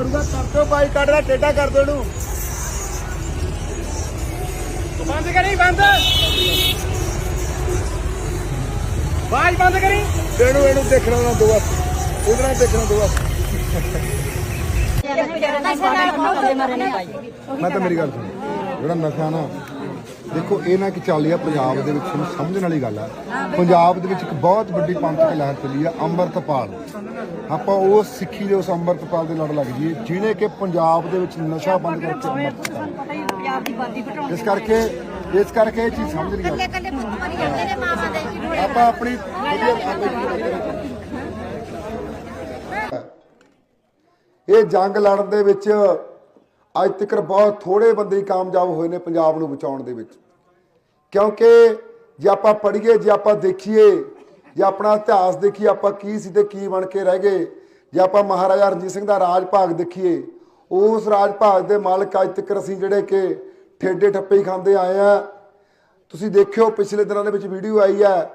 ਮਾਰੂਗਾ ਕਰ ਦੋ ਬਾਈ ਕੱਢ ਲੈ ਟੇਡਾ ਕਰ ਦੋ ਇਹਨੂੰ। ਬੰਦ ਕਰੀ ਬੰਦ। ਬਾਜ ਬੰਦ ਕਰੀ। ਇਹਨੂੰ ਇਹਨੂੰ ਦੇਖਣਾ ਨਾ ਦੋ ਹੱਥ। ਉਹਦੇ ਨਾਲ ਦੇਖਣਾ ਦੋ ਹੱਥ। ਮੈਂ ਤਾਂ ਮੇਰੀ ਗੱਲ ਸੁਣ। ਜਿਹੜਾ ਨਸ਼ਾ ਨਾ ਦੇਖੋ ਇਹ ਨਾ ਕਿ ਚੱਲ ਰਿਹਾ ਪੰਜਾਬ ਦੇ ਵਿੱਚ ਨੂੰ ਸਮਝਣ ਵਾਲੀ ਗੱਲ ਆ। ਪੰਜਾਬ ਦੇ ਵਿੱਚ ਇੱਕ ਬਹੁਤ ਵੱਡੀ ਪੰਥਕ ਲਹਿਰ ਚੱਲੀ ਆ ਅੰਮ੍ਰਿਤਪਾਲ। ਆਪਾਂ ਉਹ ਸਿੱਖੀ ਦੇ ਉਸ ਅੰਮ੍ਰਿਤਪਾਲ ਦੇ ਲੜ ਲੱਗ ਜੀਏ ਜਿਹਨੇ ਕਿ ਪੰਜਾਬ ਦੇ ਵਿੱਚ ਨਸ਼ਾ ਬੰਦ ਕਰਕੇ ਇਸ ਕਰਕੇ ਇਸ ਕਰਕੇ ਇਹ ਚੀਜ਼ ਸਮਝ ਨਹੀਂ ਆਉਂਦੀ। ਆਪਾਂ ਆਪਣੀ ਇਹ ਜੰਗ ਲੜਨ ਦੇ ਵਿੱਚ ਅੱਜ ਤੱਕ ਬਹੁਤ ਥੋੜੇ ਬੰਦੇ ਹੀ ਕਾਮਯਾਬ ਹੋਏ ਨੇ ਪੰਜਾਬ ਨੂੰ ਬਚਾਉਣ ਦੇ ਵਿੱਚ। ਕਿਉਂਕਿ ਜੇ ਆਪਾਂ ਪੜ੍ਹੀਏ, ਜੇ ਆਪਾਂ ਦੇਖੀਏ, ਜੇ ਆਪਣਾ ਇਤਿਹਾਸ ਦੇਖੀਏ, ਆਪਾਂ ਕੀ ਸੀ ਤੇ ਕੀ ਬਣ ਕੇ ਰਹਿ ਗਏ, ਜੇ ਆਪਾਂ ਮਹਾਰਾਜਾ ਰਣਜੀਤ ਸਿੰਘ ਦਾ ਰਾਜ ਭਾਗ ਦੇਖੀਏ, ਉਸ ਰਾਜ ਭਾਗ ਦੇ ਮਾਲਕ ਅੱਜ ਤੱਕ ਅਸੀਂ ਜਿਹੜੇ ਕਿ ਠੇਡੇ ਠੱਪੇ ਹੀ ਖਾਂਦੇ ਆਏ ਆ। ਤੁਸੀਂ ਦੇਖਿਓ, ਪਿਛਲੇ ਦਿਨਾਂ ਦੇ ਵਿੱਚ ਵੀਡੀਓ ਆਈ ਹੈ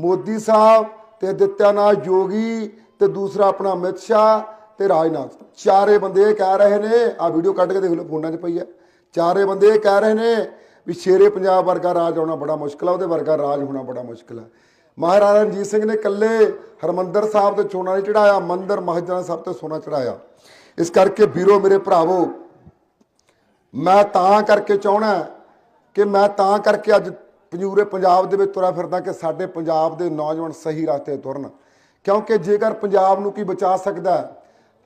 ਮੋਦੀ ਸਾਹਿਬ ਤੇ ਆਦਿੱਤਿਆਨਾਥ ਯੋਗੀ ਤੇ ਦੂਸਰਾ ਆਪਣਾ ਅਮਿਤ ਸ਼ਾਹ ਤੇ ਰਾਜਨਾਥ। ਚਾਰੇ ਬੰਦੇ ਇਹ ਕਹਿ ਰਹੇ ਨੇ ਆ ਵੀਡੀਓ ਕੱਢ ਕੇ ਦੇਖ ਲਓ, ਫੋਨਾਂ 'ਚ ਪਈ ਹੈ ਚਾਰੇ ਬੰਦੇ ਇਹ ਕਹਿ ਰਹੇ ਨੇ ਵੀ ਸ਼ੇਰੇ ਪੰਜਾਬ ਵਰਗਾ ਰਾਜ ਆਉਣਾ ਬੜਾ ਮੁਸ਼ਕਲ ਆ, ਉਹਦੇ ਵਰਗਾ ਰਾਜ ਹੋਣਾ ਬੜਾ ਮੁਸ਼ਕਲ ਆ। ਮਹਾਰਾਜਾ ਰਣਜੀਤ ਸਿੰਘ ਨੇ ਇਕੱਲੇ ਹਰਮੰਦਰ ਸਾਹਿਬ ਤੇ ਸੋਨਾ ਨਹੀਂ ਚੜਾਇਆ ਮੰਦਰ ਮਹਾਜਨ ਸਾਹਿਬ ਤੇ ਸੋਨਾ ਚੜਾਇਆ ਇਸ ਕਰਕੇ ਵੀਰੋ ਮੇਰੇ ਭਰਾਵੋ, ਮੈਂ ਤਾਂ ਕਰਕੇ ਚਾਹਣਾ ਕਿ ਮੈਂ ਤਾਂ ਕਰਕੇ ਅੱਜ ਪੰਜੂਰੇ ਪੰਜਾਬ ਦੇ ਵਿੱਚ ਤੁਰਿਆ ਫਿਰਦਾ ਕਿ ਸਾਡੇ ਪੰਜਾਬ ਦੇ ਨੌਜਵਾਨ ਸਹੀ ਰਸਤੇ ਤੁਰਨ। ਕਿਉਂਕਿ ਜੇਕਰ ਪੰਜਾਬ ਨੂੰ ਕੀ ਬਚਾ ਸਕਦਾ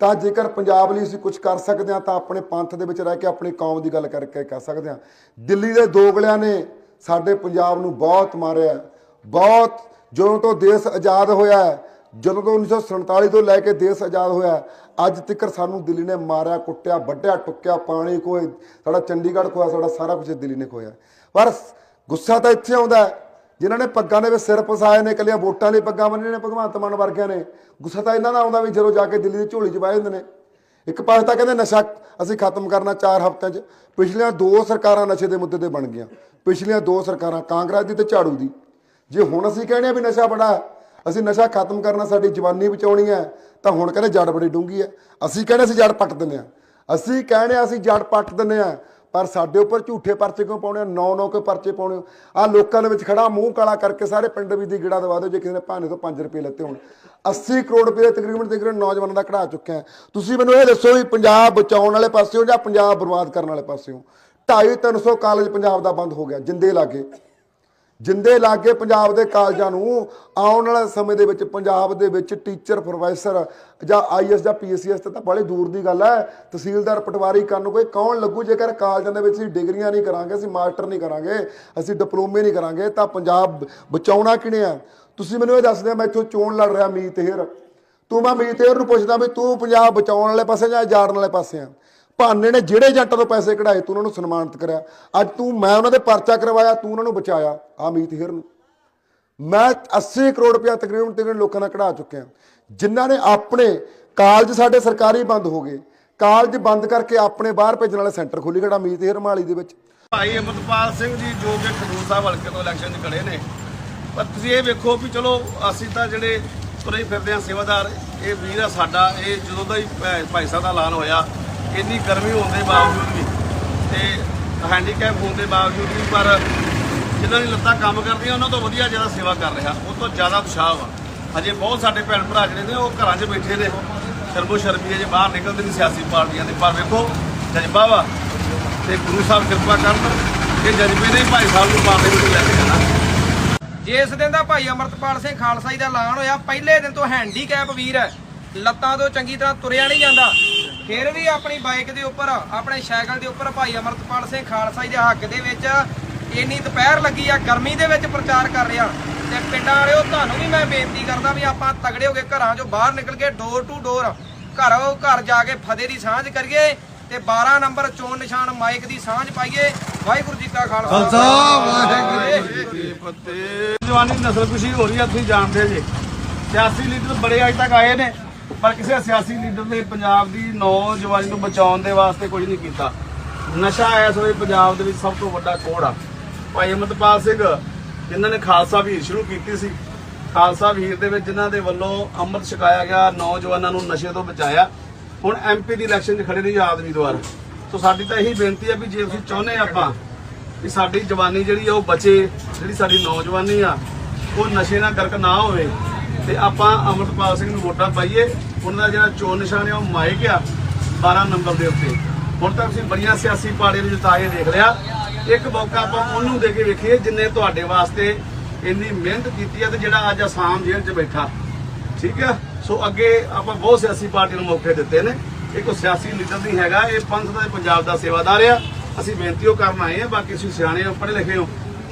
ਤਾਂ ਜੇਕਰ ਪੰਜਾਬ ਲਈ ਅਸੀਂ ਕੁਝ ਕਰ ਸਕਦੇ ਹਾਂ, ਤਾਂ ਆਪਣੇ ਪੰਥ ਦੇ ਵਿੱਚ ਰਹਿ ਕੇ ਆਪਣੀ ਕੌਮ ਦੀ ਗੱਲ ਕਰਕੇ ਕਰ ਸਕਦੇ ਹਾਂ। ਦਿੱਲੀ ਦੇ ਦੋਗਲਿਆਂ ਨੇ ਸਾਡੇ ਪੰਜਾਬ ਨੂੰ ਬਹੁਤ ਮਾਰਿਆ। ਬਹੁਤ ਜਦੋਂ ਤੋਂ ਦੇਸ਼ ਆਜ਼ਾਦ ਹੋਇਆ ਜਦੋਂ ਤੋਂ 1947 ਤੋਂ ਲੈ ਕੇ ਦੇਸ਼ ਆਜ਼ਾਦ ਹੋਇਆ ਅੱਜ ਤੱਕ ਸਾਨੂੰ ਦਿੱਲੀ ਨੇ ਮਾਰਿਆ, ਕੁੱਟਿਆ, ਵੱਢਿਆ, ਟੁੱਕਿਆ, ਪਾਣੀ ਕੋਈ ਸਾਡਾ ਚੰਡੀਗੜ੍ਹ ਖੋਇਆ, ਸਾਡਾ ਸਾਰਾ ਕੁਝ ਦਿੱਲੀ ਨੇ ਖੋਇਆ। ਪਰ ਗੁੱਸਾ ਤਾਂ ਇੱਥੇ ਆਉਂਦਾ ਜਿਨ੍ਹਾਂ ਨੇ ਪੱਗਾਂ ਦੇ ਵਿੱਚ ਸਿਰ ਫਸਾਏ ਨੇ ਕੱਲੀਆਂ ਵੋਟਾਂ ਲਈ ਪੱਗਾਂ ਬੰਨ੍ਹੀਆਂ ਨੇ, ਭਗਵੰਤ ਮਾਨ ਵਰਗਿਆਂ ਨੇ। ਗੁੱਸਾ ਤਾਂ ਇਹਨਾਂ ਦਾ ਆਉਂਦਾ ਵੀ ਜਦੋਂ ਜਾ ਕੇ ਦਿੱਲੀ ਦੀ ਝੋਲੀ 'ਚ ਪਾਏ ਜਾਂਦੇ ਨੇ। ਇੱਕ ਪਾਸੇ ਤਾਂ ਕਹਿੰਦੇ ਨਸ਼ਾ ਅਸੀਂ ਖਤਮ ਕਰਨਾ 4 ਹਫ਼ਤਿਆਂ 'ਚ। ਪਿਛਲੀਆਂ ਦੋ ਸਰਕਾਰਾਂ ਨਸ਼ੇ ਦੇ ਮੁੱਦੇ ਤੇ ਬਣ ਗਈਆਂ। ਪਿਛਲੀਆਂ ਦੋ ਸਰਕਾਰਾਂ, ਕਾਂਗਰਸ ਦੀ ਤੇ ਝਾੜੂ ਦੀ। ਜੇ ਹੁਣ ਅਸੀਂ ਕਹਿੰਦੇ ਆ ਵੀ ਨਸ਼ਾ ਬੜਾ, ਅਸੀਂ ਨਸ਼ਾ ਖਤਮ ਕਰਨਾ ਸਾਡੀ ਜਵਾਨੀ ਬਚਾਉਣੀ ਹੈ, ਤਾਂ ਹੁਣ ਕਹਿੰਦੇ ਜੜ ਬੜੀ ਡੂੰਗੀ ਹੈ। ਅਸੀਂ ਕਹਿੰਦੇ ਅਸੀਂ ਜੜ ਪੱਟ ਦਿੰਦੇ ਆ ਅਸੀਂ ਕਹਿੰਦੇ ਆ ਅਸੀਂ ਜੜ ਪੱਟ ਦਿੰਦੇ ਆ ਪਰ ਸਾਡੇ ਉੱਪਰ ਝੂਠੇ ਪਰਚੇ ਕਿਉਂ ਪਾਉਣੇ ਆ? ਨੌ ਨੌ ਕੇ ਪਰਚੇ ਪਾਉਣੇ ਆ? ਲੋਕਾਂ ਦੇ ਵਿੱਚ ਖੜਾ ਮੂੰਹ ਕਾਲਾ ਕਰਕੇ ਸਾਰੇ ਪਿੰਡ ਵੀ ਦੀ ਗਿੜਾ ਦਵਾ ਦਿਓ ਜੇ ਕਿਸੇ ਨੇ ਭਾਣੇ ਤੋਂ 5 ਰੁਪਏ ਲੱਤੇ ਹੋਣ। 80 ਕਰੋੜ ਰੁਪਏ ਤਕਰੀਬਨ ਤਕਰੀਬਨ ਨੌਜਵਾਨਾਂ ਦਾ ਕਢਾ ਚੁੱਕਿਆ ਤੁਸੀਂ ਮੈਨੂੰ ਇਹ ਦੱਸੋ ਵੀ ਪੰਜਾਬ ਬਚਾਉਣ ਵਾਲੇ ਪਾਸਿਓਂ ਜਾਂ ਪੰਜਾਬ ਬਰਬਾਦ ਕਰਨ ਵਾਲੇ ਪਾਸਿਓਂ? 250 300 ਕਾਲਜ ਪੰਜਾਬ ਦਾ ਬੰਦ ਹੋ ਗਿਆ, ਜਿੰਦੇ ਲਾਗੇ। ਜਿੰਦੇ ਲਾਗੇ ਪੰਜਾਬ ਦੇ ਕਾਲਜਾਂ ਨੂੰ ਆਉਣ ਵਾਲੇ ਸਮੇਂ ਦੇ ਵਿੱਚ ਪੰਜਾਬ ਦੇ ਵਿੱਚ ਟੀਚਰ, ਪ੍ਰੋਫੈਸਰ ਜਾਂ ਆਈਐਸ ਜਾਂ ਪੀਐਸਸੀਐਸ ਤੇ ਤਾਂ ਬੜੇ ਦੂਰ ਦੀ ਗੱਲ ਹੈ। ਤਹਿਸੀਲਦਾਰ ਪਟਵਾਰੀ ਕਰਨ ਕੋਈ ਕੌਣ ਲੱਗੂ? ਜੇਕਰ ਕਾਲਜਾਂ ਦੇ ਵਿੱਚ ਅਸੀਂ ਡਿਗਰੀਆਂ ਨਹੀਂ ਕਰਾਂਗੇ, ਅਸੀਂ ਮਾਸਟਰ ਨਹੀਂ ਕਰਾਂਗੇ, ਅਸੀਂ ਡਿਪਲੋਮੇ ਨਹੀਂ ਕਰਾਂਗੇ, ਤਾਂ ਪੰਜਾਬ ਬਚਾਉਣਾ ਕਿਹਨੇ ਆ? ਤੁਸੀਂ ਮੈਨੂੰ ਇਹ ਦੱਸ ਦਿਓ, ਮੈਂ ਇੱਥੋਂ ਚੋਣ ਲੜ ਰਿਹਾ ਮੀਤ ਹੇਰ। ਤੂੰ ਮੈਂ ਮੀਤ ਹੇਰ ਨੂੰ ਪੁੱਛਦਾ ਵੀ ਤੂੰ ਪੰਜਾਬ ਬਚਾਉਣ ਵਾਲੇ ਪਾਸੇ ਜਾਂ ਜਾੜਨ ਵਾਲੇ ਪਾਸੇ ਆ? ਭਾਨੇ ਨੇ ਜਿਹੜੇ ਏਜੰਟਾਂ ਤੋਂ ਪੈਸੇ ਕਢਾਏ, ਤੂੰ ਉਹਨਾਂ ਨੂੰ ਸਨਮਾਨਿਤ ਕਰਿਆ। ਅੱਜ ਤੂੰ, ਮੈਂ ਉਹਨਾਂ ਦੇ ਪਰਚਾ ਕਰਵਾਇਆ, ਤੂੰ ਉਹਨਾਂ ਨੂੰ ਬਚਾਇਆ। ਆ ਮੀਤ ਹੀਰ ਨੂੰ ਮੈਂ 80 ਕਰੋੜ ਰੁਪਇਆ ਤਕਰੀਬਨ ਤਕਰੀਬਨ ਲੋਕਾਂ ਦਾ ਕਢਾ ਚੁੱਕਿਆ। ਜਿਨ੍ਹਾਂ ਨੇ ਆਪਣੇ ਕਾਲਜ ਸਾਡੇ ਸਰਕਾਰੀ ਬੰਦ ਹੋ ਗਏ। ਕਾਲਜ ਬੰਦ ਕਰਕੇ ਆਪਣੇ ਬਾਹਰ ਭੇਜਣ ਵਾਲੇ ਸੈਂਟਰ ਖੋਲੀ ਖੜਾ ਮੀਤ ਹੀਰ ਮਾਲੀ ਦੇ ਵਿੱਚ। ਭਾਈ ਅਮਰਪਾਲ ਸਿੰਘ ਜੀ ਜੋ ਕਿ ਖਡੂਰ ਸਾਹਿਬ ਹਲਕੇ ਤੋਂ ਇਲੈਕਸ਼ਨ 'ਚ ਖੜੇ ਨੇ। ਪਰ ਤੁਸੀਂ ਇਹ ਵੇਖੋ ਵੀ ਚਲੋ, ਅਸੀਂ ਤਾਂ ਜਿਹੜੇ ਤੁਰੇ ਫਿਰਦੇ ਆ ਸੇਵਾਦਾਰ, ਇਹ ਵੀਰ ਆ ਸਾਡਾ, ਇਹ ਜਦੋਂ ਦਾ ਹੀ ਭਾਈ ਸਾਹਿਬ ਦਾ ਐਲਾਨ ਹੋਇਆ ਇੰਨੀ ਗਰਮੀ ਹੋਣ ਦੇ ਬਾਵਜੂਦ ਵੀ ਤੇ ਹੈਂਡੀਕੈਪ ਹੋਣ ਦੇ ਬਾਵਜੂਦ ਵੀ, ਪਰ ਜਿਨ੍ਹਾਂ ਦੀ ਲੱਤਾਂ ਕੰਮ ਕਰਦੀਆਂ, ਉਹਨਾਂ ਤੋਂ ਵਧੀਆ ਜ਼ਿਆਦਾ ਸੇਵਾ ਕਰ ਰਿਹਾ, ਉਹ ਤੋਂ ਜ਼ਿਆਦਾ ਉਤਸ਼ਾਹ ਵਾ। ਹਜੇ ਬਹੁਤ ਸਾਡੇ ਭੈਣ ਭਰਾ ਜਿਹੜੇ ਨੇ, ਉਹ ਘਰਾਂ 'ਚ ਬੈਠੇ ਨੇ। ਸ਼ਰਮੋ ਸ਼ਰਮੀ ਜੇ ਬਾਹਰ ਨਿਕਲਦੇ ਨਹੀਂ ਸਿਆਸੀ ਪਾਰਟੀਆਂ ਦੇ। ਪਰ ਵੇਖੋ, ਜਜ਼ਬਾ ਵਾ ਤੇ ਗੁਰੂ ਸਾਹਿਬ ਕਿਰਪਾ ਕਰਨ, ਇਹ ਜਜ਼ਬੇ ਨੇ ਭਾਈ ਸਾਹਿਬ ਨੂੰ ਪਾਰਟੀ ਵਿੱਚ ਲੈ ਕੇ ਜਾਣਾ। ਜਿਸ ਦਿਨ ਦਾ ਭਾਈ ਅਮਰਤਪਾਲ ਸਿੰਘ ਖਾਲਸਾ ਜੀ ਦਾ ਐਲਾਨ ਹੋਇਆ, ਪਹਿਲੇ ਦਿਨ ਤੋਂ ਹੈਂਡੀਕੈਪ ਵੀਰ ਹੈ। ਲੱਤਾਂ ਤੋਂ ਚੰਗੀ ਤਰ੍ਹਾਂ ਤੁਰਿਆ ਨਹੀਂ ਜਾਂਦਾ। ਫਿਰ ਵੀ ਆਪਣੀ ਬਾਈਕ ਦੇ ਉੱਪਰ ਆਪਣੇ ਸਾਈਕਲ ਦੇ ਉੱਪਰ ਭਾਈ ਅਮਰਤਪਾਲ ਸਿੰਘ ਖਾਲਸਾ ਜੀ ਦੇ ਹੱਕ ਦੇ ਵਿੱਚ ਇੰਨੀ ਦੁਪਹਿਰ ਲੱਗੀ ਆ ਗਰਮੀ ਦੇ ਵਿੱਚ ਪ੍ਰਚਾਰ ਕਰ ਰਿਹਾ। ਤੇ ਪਿੰਡਾਂ ਵਾਲਿਓ ਤੁਹਾਨੂੰ ਵੀ ਮੈਂ ਬੇਨਤੀ ਕਰਦਾ ਵੀ ਆਪਾਂ ਤਗੜੇ ਹੋ ਕੇ ਘਰਾਂ 'ਚੋਂ ਬਾਹਰ ਨਿਕਲ ਕੇ ਡੋਰ ਟੂ ਡੋਰ ਘਰੋਂ ਘਰ ਜਾ ਕੇ ਫਤਿਹ ਦੀ ਸਾਂਝ ਕਰੀਏ ਤੇ 12 ਨੰਬਰ ਚੋਣ ਨਿਸ਼ਾਨ ਮਾਈਕ ਦੀ ਸਾਂਝ ਪਾਈਏ। ਵਾਹਿਗੁਰੂ ਜੀ ਕਾ ਖਾਲਸਾ। ਵਾਹਿਗੁਰੂ ਜਵਾਨੀ ਨਸਲ ਕੁਸ਼ੀ ਹੋ ਰਹੀ ਆ ਤੁਸੀਂ ਜਾਣਦੇ ਜੇ। ਸਿਆਸੀ ਲੀਡਰ ਬੜੇ ਅਜ ਤੱਕ ਆਏ ਨੇ। ਪਰ ਕਿਸੇ ਸਿਆਸੀ ਲੀਡਰ ਨੇ ਪੰਜਾਬ ਦੀ ਨੌਜਵਾਨੀ ਨੂੰ ਬਚਾਉਣ ਦੇ ਵਾਸਤੇ ਕੁਝ ਨਹੀਂ ਕੀਤਾ। ਨਸ਼ਾ ਇਸ ਵੇਲੇ ਪੰਜਾਬ ਦੇ ਵਿੱਚ ਸਭ ਤੋਂ ਵੱਡਾ ਕੋੜ ਆ। ਭਾਈ ਅਮਰਪਾਲ ਸਿੰਘ, ਜਿਨ੍ਹਾਂ ਨੇ ਖਾਲਸਾ ਵੀਰ ਸ਼ੁਰੂ ਕੀਤੀ ਸੀ, ਖਾਲਸਾ ਵੀਰ ਦੇ ਵਿੱਚ ਜਿਨ੍ਹਾਂ ਦੇ ਵੱਲੋਂ ਅੰਮ੍ਰਿਤ ਛਕਾਇਆ ਗਿਆ, ਨੌਜਵਾਨਾਂ ਨੂੰ ਨਸ਼ੇ ਤੋਂ ਬਚਾਇਆ। ਹੁਣ ਐਮਪੀ ਦੀ ਇਲੈਕਸ਼ਨ 'ਚ ਖੜੇ ਨੇ ਆਦਮੀ ਦੁਆਰਾ। ਸੋ ਸਾਡੀ ਤਾਂ ਇਹੀ ਬੇਨਤੀ ਹੈ ਵੀ ਜੇ ਤੁਸੀਂ ਚਾਹੁੰਦੇ ਆਪਾਂ ਵੀ ਸਾਡੀ ਜਵਾਨੀ ਜਿਹੜੀ ਆ ਉਹ ਬਚੇ, ਜਿਹੜੀ ਸਾਡੀ ਨੌਜਵਾਨੀ ਆ, ਉਹ ਨਸ਼ੇ ਨਾਲ ਗਰਕ ਨਾ ਹੋਵੇ। ਤੇ ਆਪਾਂ ਅਮਰਪਾਲ ਸਿੰਘ ਨੂੰ ਵੋਟਾਂ ਪਾਈਏ। ਉਹਨਾਂ ਦਾ ਜਿਹੜਾ ਚੋਣ ਨਿਸ਼ਾਨ ਆ ਉਹ ਮਾਈਕ ਆ 12 ਨੰਬਰ ਦੇ ਉੱਤੇ। ਹੁਣ ਤੱਕ ਤੁਸੀਂ ਬੜੀਆਂ ਸਿਆਸੀ ਪਾਰਟੀਆਂ ਨੂੰ ਜਿਤਾ ਕੇ ਦੇਖ ਲਿਆ। ਇੱਕ ਮੌਕਾ ਆਪਾਂ ਉਹਨੂੰ ਦੇ ਕੇ ਵੇਖੀਏ, ਜਿੰਨੇ ਤੁਹਾਡੇ ਵਾਸਤੇ ਇੰਨੀ ਮਿਹਨਤ ਕੀਤੀ ਹੈ ਤੇ ਜਿਹੜਾ ਅੱਜ ਅਸਾਮ ਜੇਲ੍ਹ 'ਚ ਬੈਠਾ। ਠੀਕ ਹੈ? ਸੋ ਅੱਗੇ ਆਪਾਂ ਬਹੁਤ ਸਿਆਸੀ ਪਾਰਟੀਆਂ ਨੂੰ ਮੌਕੇ ਦਿੱਤੇ ਨੇ। ਇਹ ਕੋਈ ਸਿਆਸੀ ਲੀਡਰ ਨਹੀਂ ਹੈਗਾ, ਇਹ ਪੰਥ ਦਾ ਪੰਜਾਬ ਦਾ ਸੇਵਾਦਾਰ ਆ। ਅਸੀਂ ਬੇਨਤੀ ਉਹ ਕਰਨ ਆਏ ਆ ਬਾਕੀ ਤੁਸੀਂ ਸਿਆਣੇ ਹੋ, ਪੜ੍ਹੇ ਲਿਖੇ ਹੋ।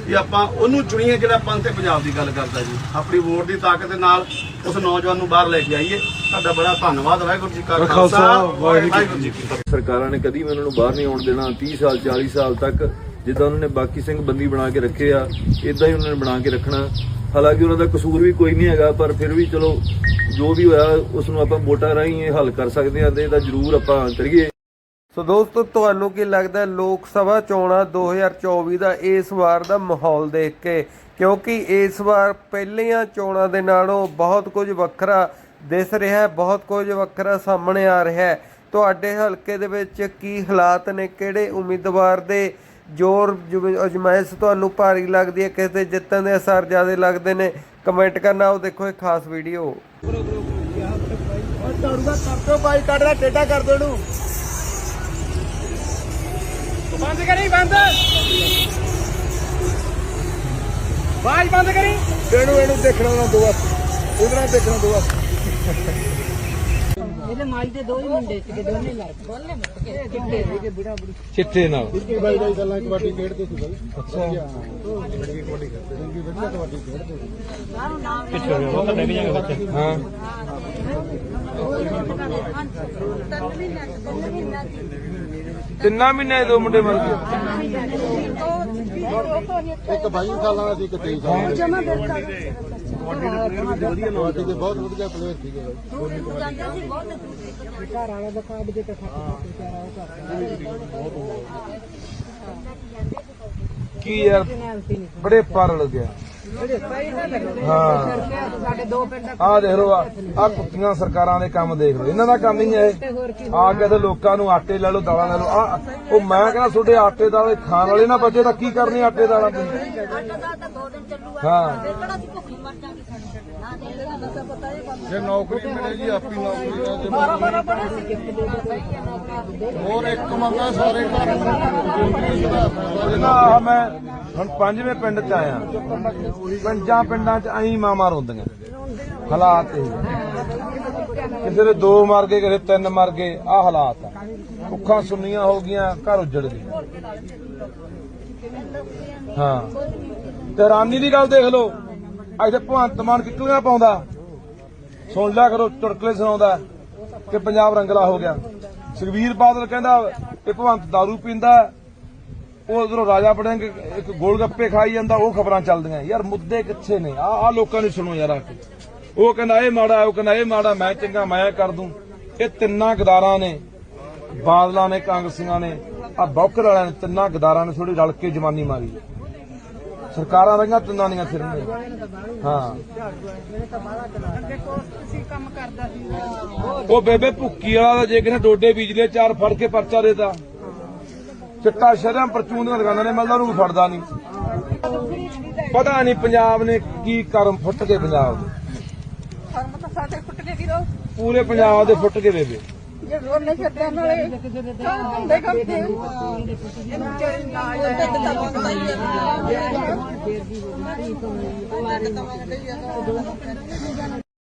ਵੀ ਆਪਾਂ ਉਹਨੂੰ ਚੁਣੀਏ ਜਿਹੜਾ ਪੰਥ ਤੇ ਪੰਜਾਬ ਦੀ ਗੱਲ ਕਰਦਾ ਜੀ। ਆਪਣੀ ਵੋਟ ਦੀ ਤਾਕਤ ਦੇ ਨਾਲ ਉਸ ਨੌਜਵਾਨ ਨੂੰ ਬਾਹਰ ਲੈ ਕੇ ਆਈਏ। ਤੁਹਾਡਾ ਬੜਾ ਧੰਨਵਾਦ ਵਾਹਿਗੁਰੂ ਜੀ ਕਾ ਖਾਲਸਾ। ਵਾਹਿਗੁਰੂ ਜੀ ਕੀ ਫਤਿਹ। ਸਰਕਾਰਾਂ ਨੇ ਕਦੀ ਵੀ ਉਹਨਾਂ ਨੂੰ ਬਾਹਰ ਨਹੀਂ ਆਉਣ ਦੇਣਾ। 30 ਸਾਲ 40 ਸਾਲ ਤੱਕ ਜਿੱਦਾਂ ਉਹਨਾਂ ਨੇ ਬਾਕੀ ਸਿੰਘ ਬੰਦੀ ਬਣਾ ਕੇ ਰੱਖੇ ਆ ਇਦਾਂ ਹੀ ਉਹਨਾਂ ਨੇ ਬਣਾ ਕੇ ਰੱਖਣਾ। ਹਾਲਾਂਕਿ ਉਹਨਾਂ ਦਾ ਕਸੂਰ ਵੀ ਕੋਈ ਨਹੀਂ ਹੈਗਾ ਪਰ ਫਿਰ ਵੀ ਚਲੋ ਜੋ ਵੀ ਹੋਇਆ ਉਸ ਨੂੰ ਆਪਾਂ ਵੋਟਾਂ ਰਾਹੀਂ ਇਹ ਹੱਲ ਕਰ ਸਕਦੇ ਹਾਂ ਤੇ ਇਹਦਾ ਜ਼ਰੂਰ ਆਪਾਂ ਕਰੀਏ। ਸੋ ਦੋਸਤੋ, ਤੁਹਾਨੂੰ ਕੀ ਲੱਗਦਾ ਲੋਕ ਸਭਾ ਚੋਣਾਂ 2024 ਦਾ ਇਸ ਵਾਰ ਦਾ ਮਾਹੌਲ ਦੇਖ ਕੇ? ਕਿਉਂਕਿ ਇਸ ਵਾਰ ਪਹਿਲੀਆਂ ਚੋਣਾਂ ਦੇ ਨਾਲੋਂ ਬਹੁਤ ਕੁਝ ਵੱਖਰਾ ਦਿਸ ਰਿਹਾ ਹੈ, ਬਹੁਤ ਕੁਝ ਵੱਖਰਾ ਸਾਹਮਣੇ ਆ ਰਿਹਾ ਹੈ। ਤੁਹਾਡੇ ਹਲਕੇ ਦੇ ਵਿੱਚ ਕੀ ਹਾਲਾਤ ਨੇ? ਕਿਹੜੇ ਉਮੀਦਵਾਰ ਦੇ ਜ਼ੋਰ ਜੁਮ- ਅਜਮਾਇਸ਼ ਤੁਹਾਨੂੰ ਭਾਰੀ ਲੱਗਦੀ ਹੈ? ਕਿਸੇ ਦੇ ਜਿੱਤਣ ਦੇ ਅਸਰ ਜ਼ਿਆਦਾ ਲੱਗਦੇ ਨੇ? ਕਮੈਂਟ ਕਰਨਾ, ਉਹ ਦੇਖੋ ਇਹ ਖਾਸ ਵੀਡੀਓ। ਬੰਦ ਕਰੀ ਬੰਦ। ਬਾਜ ਬੰਦ ਕਰੀ। ਇਹਨੂੰ ਇਹਨੂੰ ਦੇਖਣਾ ਨਾ ਦੋ ਹੱਥ। ਉਹਦੇ ਨਾਲ ਦੇਖਣਾ ਦੋ ਹੱਥ। ਇਹਦੇ ਮਾਈ ਦੇ ਦੋ ਹੀ ਮੁੰਡੇ ਸੀਗੇ ਦੋਨੇ ਲੜਕੇ ਦੋਨੇ ਮੁੱਕ ਗਏ। ਚਿੱਟੇ ਸੀਗੇ ਬੁੜਾ ਬੁੜੀ ਚਿੱਟੇ ਨਾਲ। ਬਾਈ ਬਾਈ ਗੱਲਾਂ ਕਬੱਡੀ ਖੇਡਦੇ ਸੀ ਬਾਈ। ਅੱਛਾ। ਬੜੀ ਕਬੱਡੀ ਖੇਡਦੇ ਸੀ। ਵਧੀਆ ਕਬੱਡੀ ਖੇਡਦੇ ਸੀ। ਸਾਰੂ ਨਾਮ ਹਾਂ ਤਿੰਨਾਂ ਮਹੀਨੇ ਦੋ ਮੁੰਡੇ ਮਰ ਗਏ। ਇੱਕ 22 ਸਾਲਾਂ ਦਾ ਸੀ ਇੱਕ 23 ਸਾਲਾਂ ਦਾ ਜਮਾ ਬਿਲਕੁਲ। ਦੇ ਬਹੁਤ ਵਧੀਆ ਪਲੇਅਰ ਸੀਗੇ। ਘਰ ਵਾਲਾ ਦਾ ਕਾਰਡ ਤਾਂ ਕੀ ਯਾਰ ਬੜੇ ਪਰ ਲੱਗਿਆ ਹਾਂ। ਸਾਡੇ ਦੋ ਪਿੰਡ ਆਹ ਦੇਖ ਲਓ ਆ ਕੁੱਤੀਆਂ ਸਰਕਾਰਾਂ ਦੇ ਕੰਮ ਦੇਖ ਲਓ। ਇਹਨਾਂ ਦਾ ਕੰਮ ਹੀ ਹੈ ਆ ਕੇ ਤੇ ਲੋਕਾਂ ਨੂੰ ਆਟੇ ਲੈ ਲਓ ਦਾਲਾਂ ਲੈ ਲਓ। ਆ ਉਹ ਮੈਂ ਕਹਿੰਦਾ ਤੁਹਾਡੇ ਆਟੇ ਦਾਲੇ ਖਾਣ ਵਾਲੇ ਨਾ ਬਚੇ ਤਾਂ ਕੀ ਕਰਨੀ ਆਟੇ ਦਾਲਾਂ ਤੁਸੀਂ ਆਟਾ ਦਾ ਤਾਂ ਦੋ ਦਿਨ ਚੱਲੂਗਾ। ਹਾਂ ਫਿਰ ਕਿਹੜਾ ਸੀ ਭੁੱਖੀ ਮਰ ਜਾਾਂਗੇ ਸਾਨੂੰ ਨਾ ਦੇ ਇਹਦਾ ਨਸ਼ਾ ਪਤਾ ਇਹ ਕੰਮ ਜੇ ਨੌਕਰੀ ਮਿਲੇ ਜੀ ਆਪੀ ਨੌਕਰੀ ਦਾ ਦੇ ਹੋਰ ਇੱਕ ਮੰਗਾ ਸਾਰੇ ਘਰ ਨਾ ਆਹ ਮੈਂ ਹੁਣ ਪੰਜਵੇਂ ਪਿੰਡ ਚ ਆਇਆ। ਪੰਜਾਂ ਪਿੰਡਾਂ ਚ ਐਂ ਮਾਮਾ ਰੋਂਦੀਆਂ। ਹਾਲਾਤ ਇਹ ਕਿਸੇ ਦੇ ਦੋ ਮਰ ਗਏ ਕਿਸੇ ਤਿੰਨ ਮਰ ਗਏ ਆ ਹਾਲਾਤ ਆ। ਭੁੱਖਾਂ ਸੁੰਨੀਆਂ ਹੋ ਗਈਆਂ ਘਰ ਉੱਜੜ ਗਏ ਹਾਂ। ਤੇ ਰਾਨੀ ਦੀ ਗੱਲ ਦੇਖ ਲਓ ਅੱਜ ਤੇ ਭਗਵੰਤ ਮਾਨ ਕਿੱਕਲੀਆਂ ਪਾਉਂਦਾ। ਸੁਣ ਲਿਆ ਕਰੋ ਚੁਟਕਲੇ ਸੁਣਾਉਂਦਾ ਕਿ ਪੰਜਾਬ ਰੰਗਲਾ ਹੋ ਗਿਆ। ਸੁਖਵੀਰ ਬਾਦਲ ਕਹਿੰਦਾ ਕਿ ਭਗਵੰਤ ਦਾਰੂ ਪੀਂਦਾ ਉਹ ਉਧਰੋਂ ਰਾਜਾ ਬੜਿੰਗ ਇੱਕ ਗੋਲ ਗੱਪੇ ਖਾਈ ਜਾਂਦਾ, ਉਹ ਖਬਰਾਂ ਚੱਲਦੀਆਂ। ਯਾਰ ਮੁੱਦੇ ਕਿੱਥੇ ਨੇ? ਆ ਆ ਲੋਕਾਂ ਨੂੰ ਸੁਣੋ ਯਾਰ ਆ ਕੇ। ਉਹ ਕਹਿੰਦਾ, ਇਹ ਮਾੜਾ ਉਹ ਕਹਿੰਦਾ, ਇਹ ਮਾੜਾ, ਮੈਂ ਚੰਗਾ, ਮੈਂ ਕਰ ਦੂੰ। ਇਹ ਤਿੰਨਾਂ ਗਦਾਰਾਂ ਨੇ, ਬਾਦਲਾਂ ਨੇ, ਕਾਂਗਰਸੀਆਂ ਨੇ ਆ ਬੌਕਰ ਵਾਲਿਆਂ ਨੇ ਤਿੰਨਾਂ ਗਦਾਰਾਂ ਨੇ ਥੋੜੀ ਰਲ ਕੇ ਜਵਾਨੀ ਮਾਰੀ। ਸਰਕਾਰਾਂ ਰਹੀਆਂ ਤਿੰਨਾਂ ਦੀਆਂ ਫਿਰਨੇ ਹਾਂ। ਉਹ ਬੇਬੇ ਭੁੱਕੀ ਵਾਲਾ ਦਾ ਜੇ ਕਿਸੇ ਡੋਡੇ ਬੀਜ ਲਏ ਚਾਰ ਫੜ ਕੇ ਪਰਚਾ ਦੇਤਾ। ਚਿੱਟਾ ਸ਼ਰਮ ਪਰਚੂਨ ਦੀਆਂ ਦੁਕਾਨਾਂ ਨੇ ਮਿਲਦਾ ਉਹਨੂੰ ਫੜਦਾ ਨਹੀਂ। ਪਤਾ ਨਹੀਂ ਪੰਜਾਬ ਨੇ ਕੀ ਕਰਮ ਫੁੱਟ ਕੇ ਪੰਜਾਬ ਦੇ। ਫਰਮ ਤਾਂ ਸਾਡੇ ਫੁੱਟ ਕੇ ਵੀਰੋ ਪੂਰੇ ਪੰਜਾਬ ਦੇ ਫੁੱਟ ਕੇ ਬੇਬੇ ਜੇ ਰੋਣੇ ਛੱਡਣ ਵਾਲੇ ਹੁੰਦੇ ਕਰਦੇ ਇਹਨੂੰ ਵਿਚਾਰੇ ਨਾਲ ਤੇ ਤਾਂ ਮੰਗਦਾ ਹੀ ਹੈ